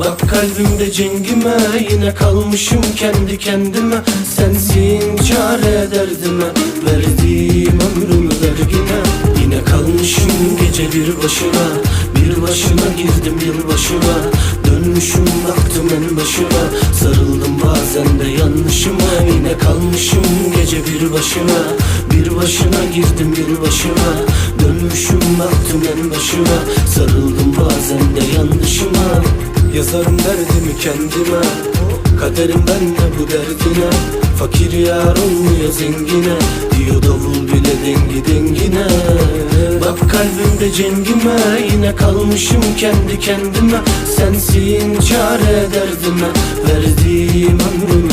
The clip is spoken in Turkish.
Bak kalbimde cengime Yine kalmışım kendi kendime. Sensin çare derdime Verdiğim ömrümü vergine. Yine kalmışım gece bir başına Bir başına girdim yılbaşına Dönmüşüm baktım en başına Sarıldım bazen de yanlışıma. Yine kalmışım gece bir başına Bir başına girdim yılbaşına Dönmüşüm baktım en başına Sarıldım bazen de yanlışıma Yazarım derdimi kendime Kaderim ben de bu derdine. Fakir yar olmuyor zengine? Diyor davul bile dengi dengine. Bak kalbimde cengime Yine kalmışım kendi kendime. Sensin çare derdime Verdiğim ömrümü